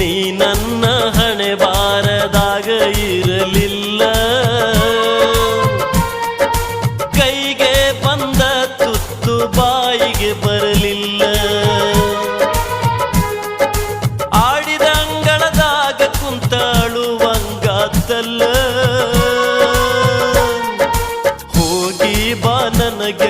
ನೀ ನನ್ನ ಹಣೆ ಬಾರದಾಗ ಇರಲಿಲ್ಲ. ಕೈಗೆ ಬಂದ ತುತ್ತು ಬಾಯಿಗೆ ಬರಲಿಲ್ಲ. ಆಡಿದಂಗಳದಾಗ ಕುಂತಾಳುವಂಗಾತಲ್ಲ. ಹೋಗಿ ಬಾ ನನಗೆ